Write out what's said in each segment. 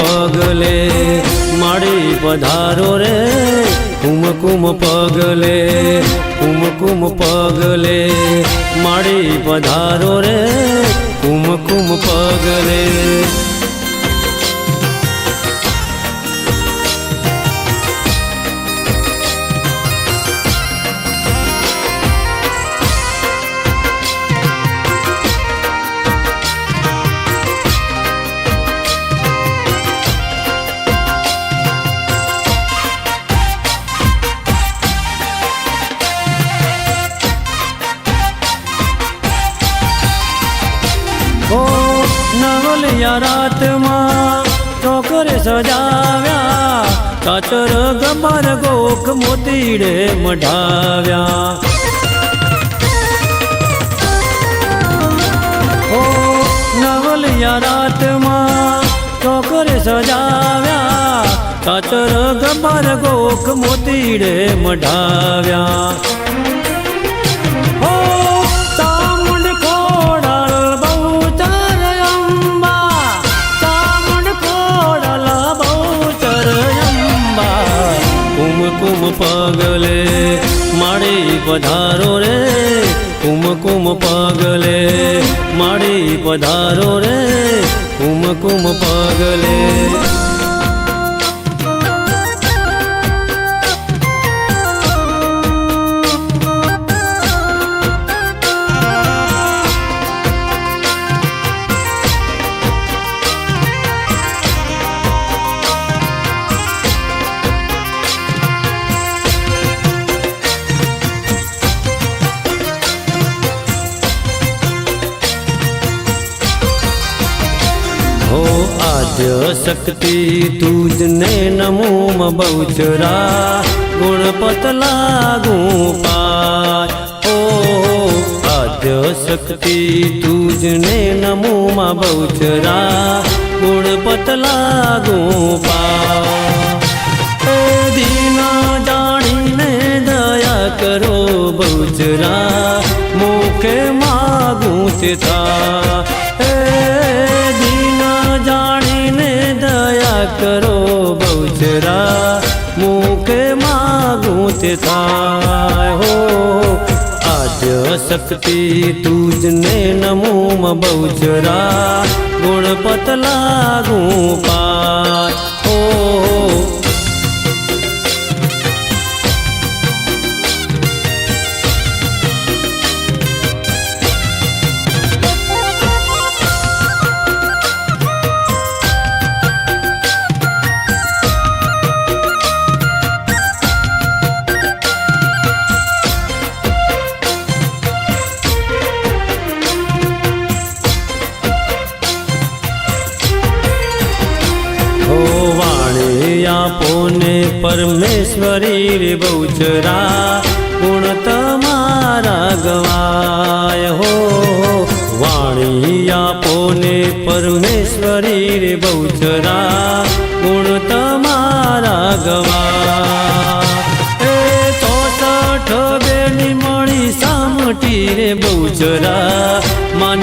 પગલે માડી પધારો રે. કુમકુમ પગલે કુમકુમ પગલે માડી પધારો રે. કુમકુમ પગલે ચોકરે સજાવ્યા. કાચર ગબર ગોખ મોતીડે મઢાવ્યા. ઓ નવલિયા રાતમાં ચોકરે સજાવ્યા. કાચર ગબર ગોખ મોતીડે મઢાવ્યા. પગલે માડી પધારો રે કુમકુમ પગલે. માડી પધારો રે કુમકુમ પગલે. શક્તિ તુજને નમો બહુચરા ગુણ પતલા પાય ઓ આદ્ય શક્તિ તુજને નમો બહુચરા ગુણપત લાગુ પાય એ દીના જાણીને દયા કરો બહુચરા મુખે માગું તે કરો બહુચરા મુખ માગું તે થાય હો. આજ શક્તિ તુજને નમો બહુચરા ગુણપત લાગું પાય બહુચરા ગુણ તમારા ગવાય હો. વાણી આપો ને પરમેશ્વરી રે બહુચરા ગુણ તમારા ગવા એ ચોસઠ બેની મણી સામટી રે બહુચરા માન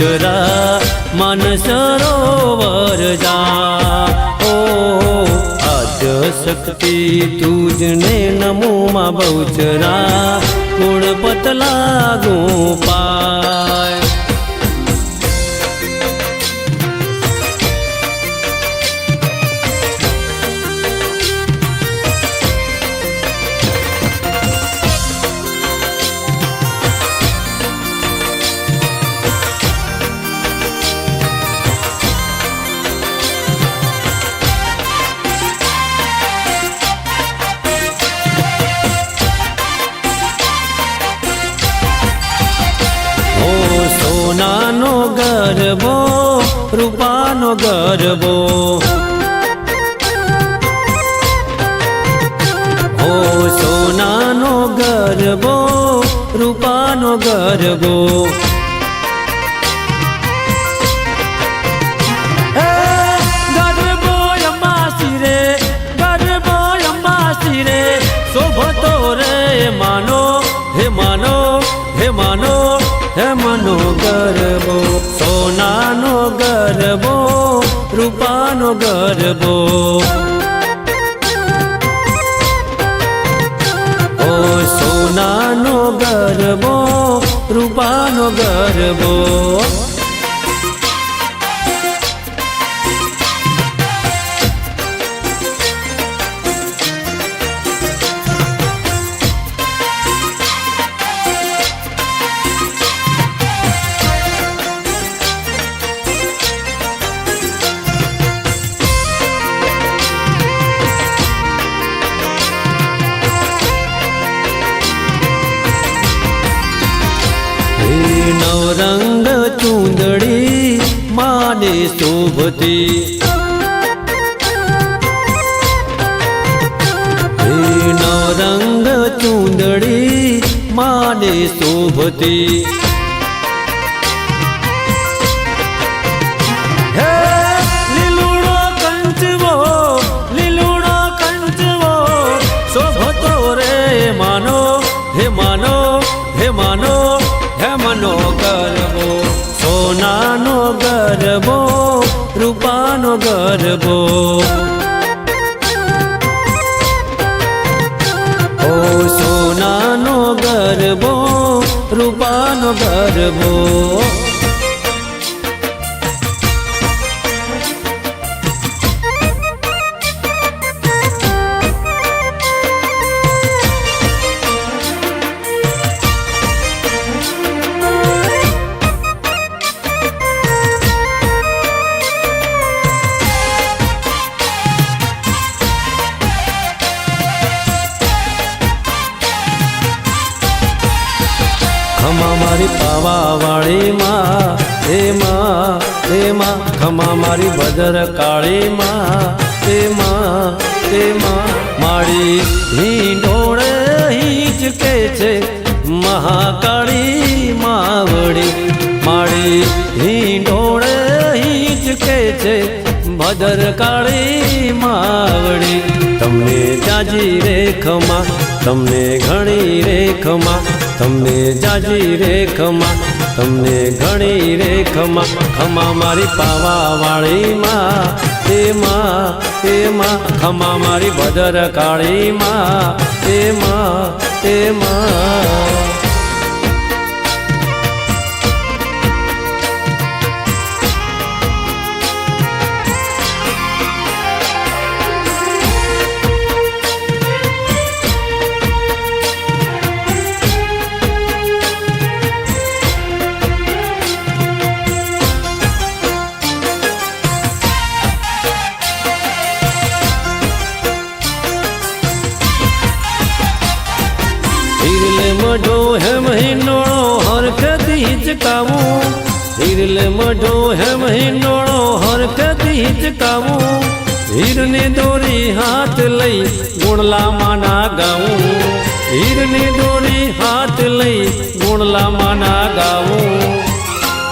રે મન સરોવર જા. ઓ આદ્ય શક્તિ તુજને નમો માં ગુણ પતલા ગો પાય. રૂપાનો રૂપાનો ગરબો. ઓ સોનાનો ગરબો રૂપાનો ગરબો. માને શોભતી રંગ ચૂંદડી માને શોભતી ગરબો ઓ સોનાનો ગરબો રૂપાનો ગરબો. વાળી માં હે માં હે માં ખમા મારી ભદર કાળી માં હે માં હે માં મારી હિંડોળે હિંચકે છે મહાકાળી માવડી. મારી હિંડોળે હિંચકે છે ભદર કાળી માવડી. તમને જાજી રેખમાં, તમને ઘણી રેખમાં, તમને જાજી રેખમાં તમને ઘણી રે ખમા મારી પાવા વાળી માં હે માં ખમા મારી ભદર કાળી માં હે માં હિચકાવું હિરલે મઢો હે મહિનોળો જ હિચકાવું. હીરની દોરી હાથ લઈ ગુણલા માના ગાવું. હીરની દોરી હાથ લઈ ગુણલા માના ગાવું.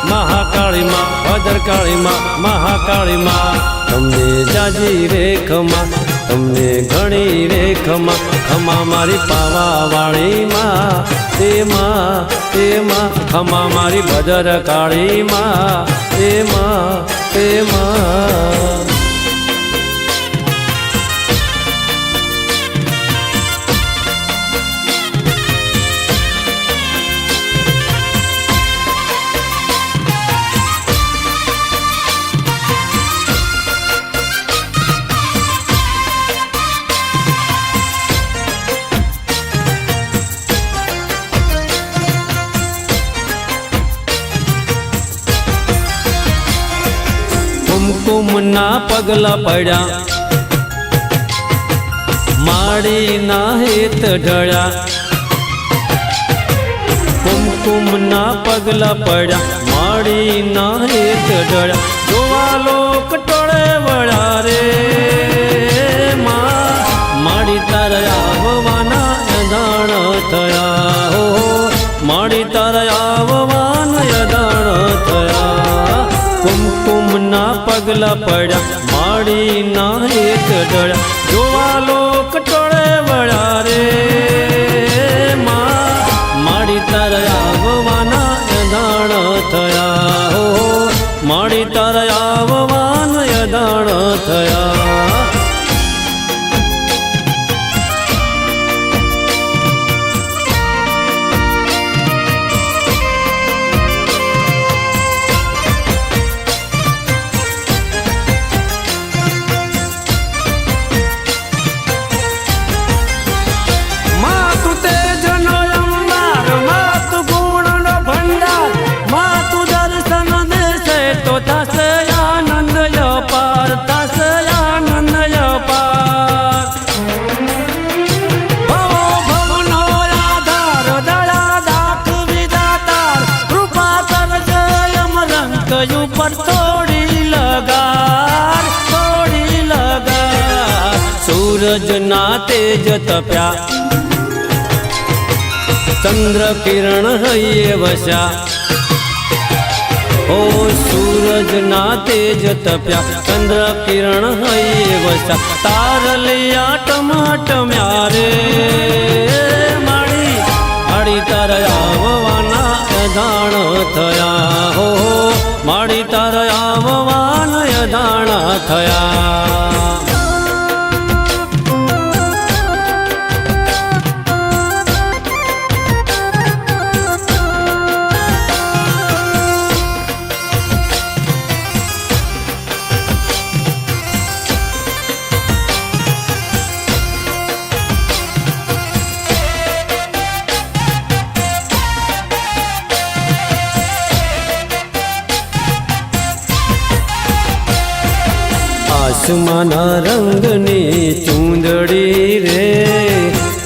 મહાકાળીમાં, ભદ્રકાળીમાં, મહાકાળીમાં તમને જાજી રેખમાં તમને ઘણી રે ખમા મારી પાવા વાળીમાં તેમાં તેમાં ખમા મારી ભજર કાળીમાં તેમાં તેમાં. કુમકુમના પગલા પડ્યા. માળીના હેત ઢળ્યા. કુમકુમના પગલા પડ્યા. માળીના હેત ઢળ્યા. જોવા લોક વળ્યા રે. પગલા પડ્યા માડી ના એક ડળ્યા જોવા લોક ટોળે વળા રે માડી તારા આવવાના યદાણ થયા. હો માડી તારા આવવાના યદાણ થયા. સૂરજ ના તેજ તપ્યા. ચંદ્ર કિરણ હૈયે વસ્યા. ઓ સૂરજ ના તેજ તપ્યા. ચંદ્ર કિરણ હૈયે વસ્યા. તારલિયા ટમાટમ્યા રે માળી માળી તાર આવવાના અધાણ થયા. હો માળી તાર આવવાના અધાણ થયા. ચૂંદડી રે,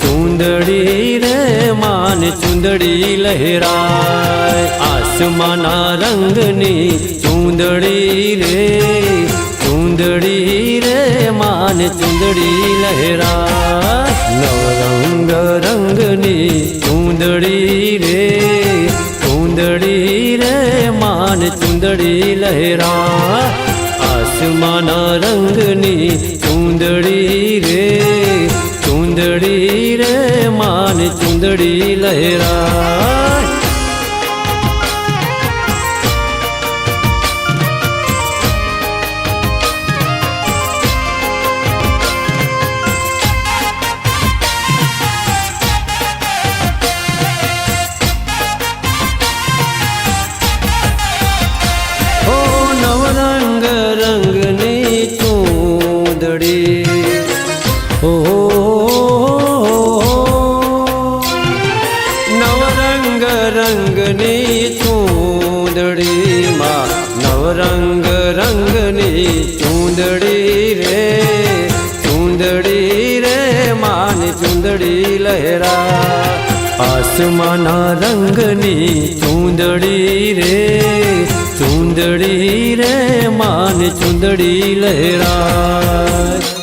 ચુંદડી રે, માન ચુંદડી લહેરાય. આસમાના રંગની ચુંદડી રે ચુંદડી રે, માન ચુંદડી લહેરાય. નવરંગ રંગની ચુંદડી રે ચુંદડી રે, માન ચુંદડી લહેરા આસમાના રંગની ચુંદડી રે ચૂંદડી રે માન ચુંદડી લહેરા. આસમાના રંગની ચૂંદડી રે ચૂંદડી રે માન ચૂંદડી લહેરા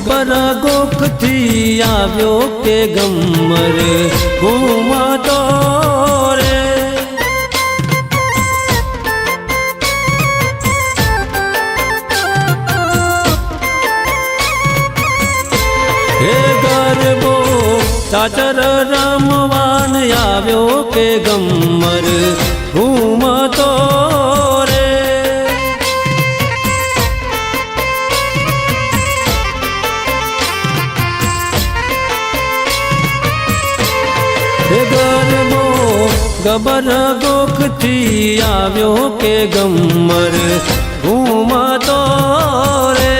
ગબર ગોખથી આવ્યો કે ગમરે ઘૂમતો રે. હે ગરબો ચાચર રમવાન આવ્યો કે ગમર ગરબો ગબર ગોખથી આવ્યો કે ગમર? ઘૂમતો રે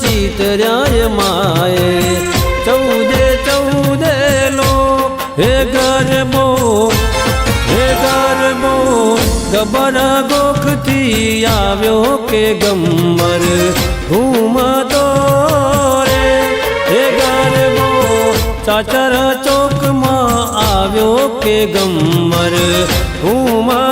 ચિતર્યાય માએ ચૌદે ચૌદે લો, હે ગરબો હે ગરબો ગબર ગોખથી આવ્યો કે ગમ્મર ઘૂમતો રે, હે ગરબો ચાચર ચોકમાં આવ્યો કે ગંબર ઘૂમતો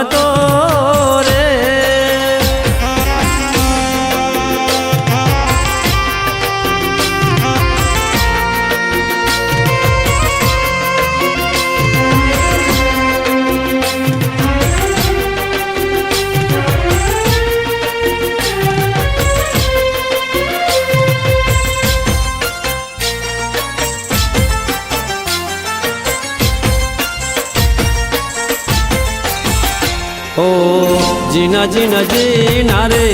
ओ जीना जीना जीना रे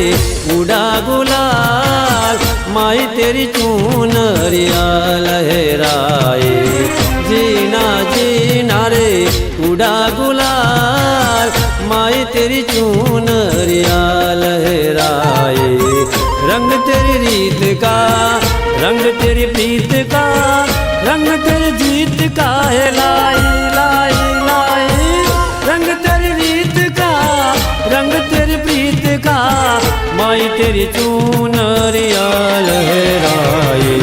उड़ा गुलाल माई तेरी चूनरिया लहराए जीना जीना रे उड़ा गुलाल माई तेरी चूनरिया लहराए रंग तेरी रीत का रंग तेरी प्रीत का रंग तेरी जीत का है लाई माई तेरी चूनरिया लहराए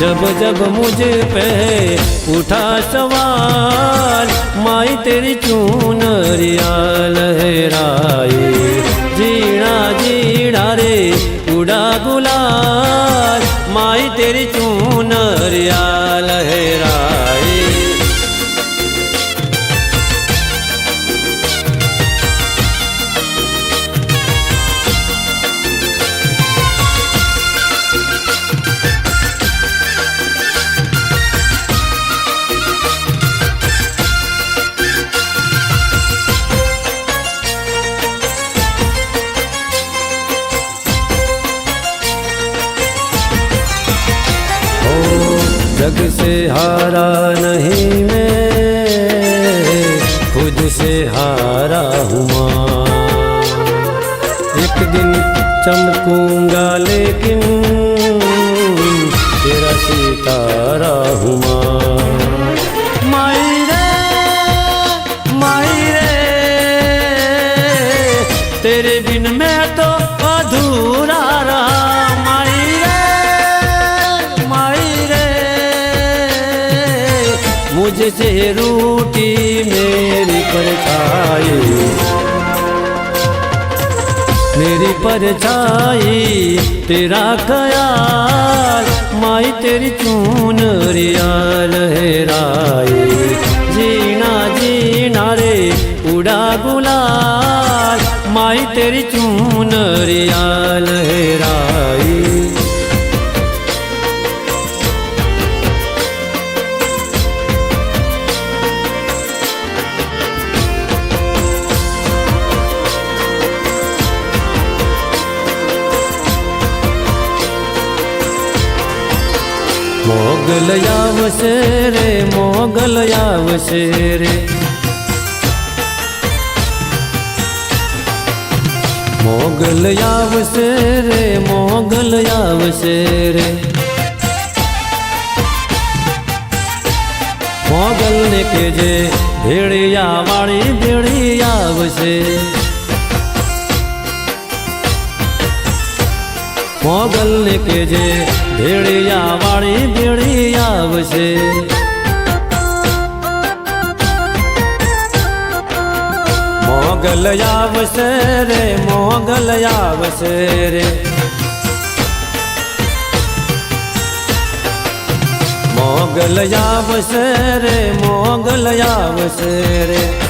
जब जब मुझ पे उठा सवाल माई तेरी चूनरिया लहराए जीणा जीणा रे उड़ा गुलाल माई तेरी चून रिया चमकूंगा लेकिन तेरा सितारा हूँ माँ माई रे माई रे तेरे बिन मैं तो अधूरा रहा माई रे माई रे मुझसे रूठी मेरी परछाई मेरी परछाई तेरा ख्याल माई तेरी चूनरिया लहराए जीना जीना रे उड़ा गुलाल माई तेरी चूनरिया लहराए મોગલ આવશે રે, મોગલ આવશે રે. મોગલ આવશે રે, મોગલ આવશે રે. મોગલ ને કેજે ભેળિયા વાળી ભેળી આવશે. મોગલ ને કેજે ભેળિયા વાળી ભેળી આવશે. મોગલ આવશે રે, મોગલ આવશે રે. મોગલ આવશે રે, મોગલ આવશે રે.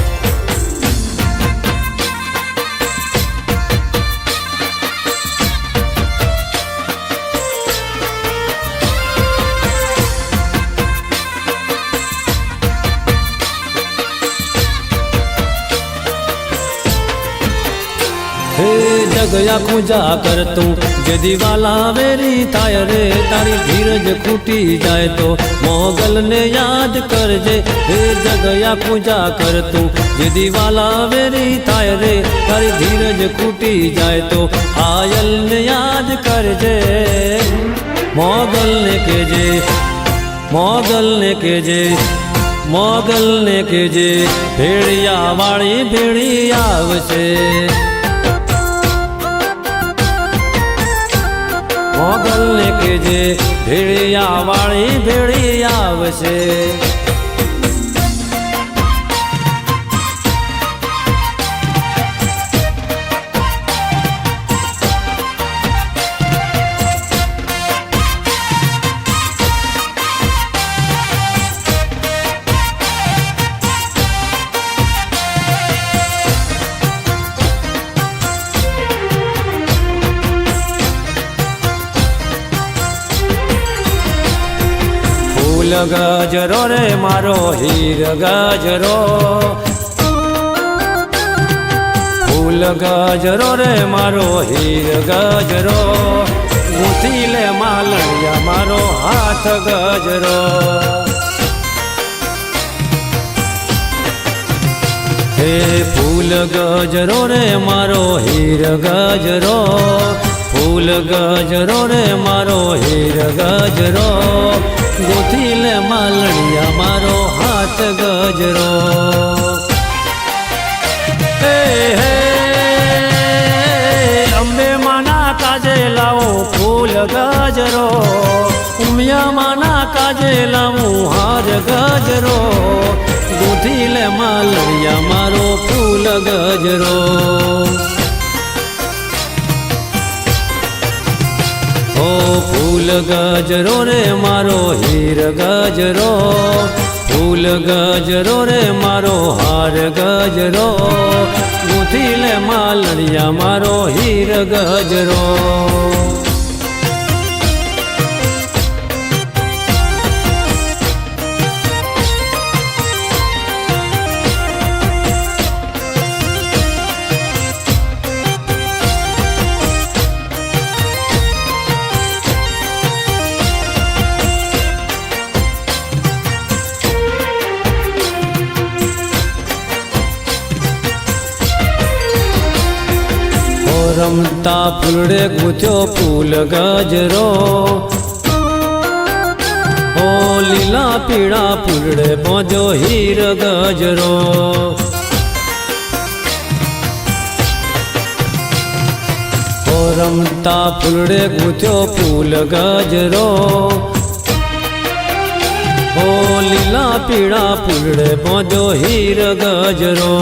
જગયા પૂજા કરતું જે દિવાલા વેરી થાય રે, તારી ધીરજ ખૂટી જાય તો મોગલને યાદ કરજે. હે જગયા પૂજા કરતું જે દિવાલા વેરી થાય રે, તારી ધીરજ ખૂટી જાય તો આયલને યાદ કરજે. મોગલને કેજે મોગલને કેજે મોગલને કેજે ભેળિયા વાળી ભેળી આવશે. મોગલને કેજે ભેળિયા વાળી ભેળી આવશે. ગજરો રે મારો હીર ગજરો. ફૂલ ગજરો રે મારો હીર ગજરો. ગૂંથી લે મારો હાથ ગજરો. હે ફૂલ ગજરો રે મારો હીર ગજરો. ફૂલ ગજરો રે મારો હીર ગજરો. ગોથી માલણિયા, મારો હાથ ગજરો. હે હે, અંબે માના કાજે લાવો ફૂલ ગજરો. ઉમિયા માના કાજે લાવું હાર ગજરો. ગોથી લે માલણિયા, મારો ફૂલ ગજરો. ઓ ફૂલ ગજરો રે મારો હીર ગજરો, ફૂલ ગજરો રે મારો હાર ગજરો ગૂંથી લે માલણિયા મારો હીર ગજરો. રમતા ફૂલડે ગૂંથ્યો ફૂલ ગજરો. ઓ લીલા પીળા ફૂલડે પોજો હીર ગજરો. રમતા ફૂલડે ગૂંથ્યો ફૂલ ગજરો. ઓ લીલા પીળા ફૂલડે પોજો હીર ગજરો.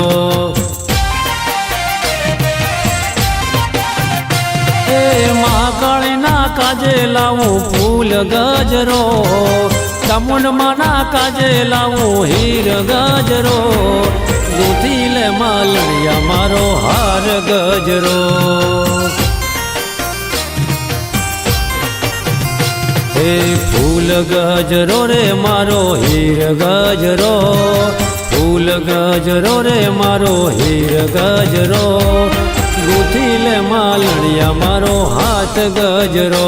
મહાકાળીના કાજે લાવું ફૂલ ગજરો. ચામુંડમાના કાજે લાવું હીર ગજરો. ગૂંથી લે માલણિયા મારો હાર ગજરો. હે ફૂલ ગજરો રે મારો હીર ગજરો. ફૂલ ગજરો રે મારો હીર ગજરો. ગૂંથી લે માલણિયા મારો હાથ ગજરો.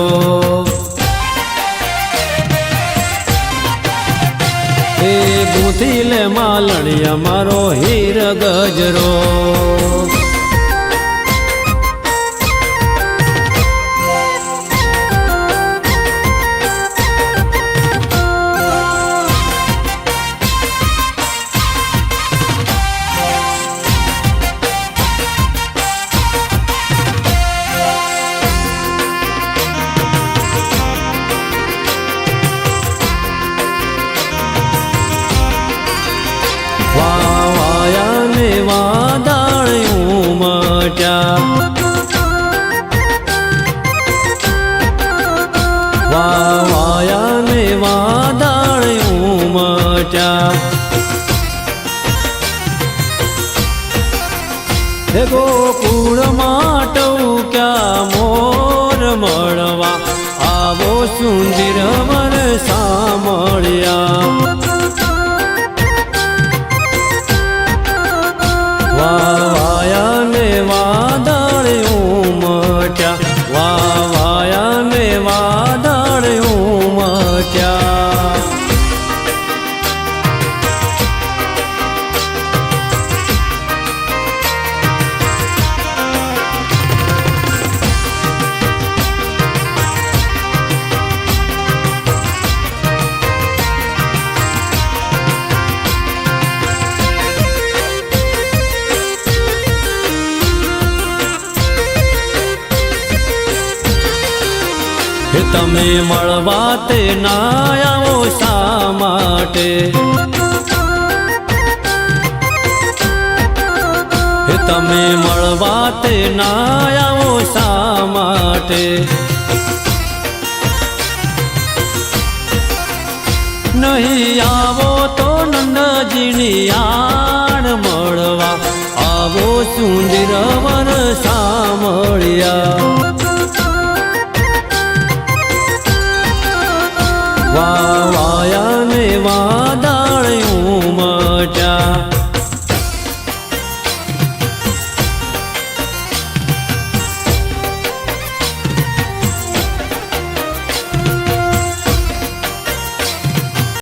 એ ગૂંથી લે માલણિયા મારો હીર ગજરો. હે ગોકુળમાં ક્યાં મોર મળવા? આવો સુંદર વર સાંભળ્યા. તમે મળવા તે ના આવો શા માટે? તમે મળવા તે ના આવો શા માટે? નહીં આવો તો નંદજીની આણ મળવા. આવો સુંદર વર સાંભળ્યા વાયા ને વાદા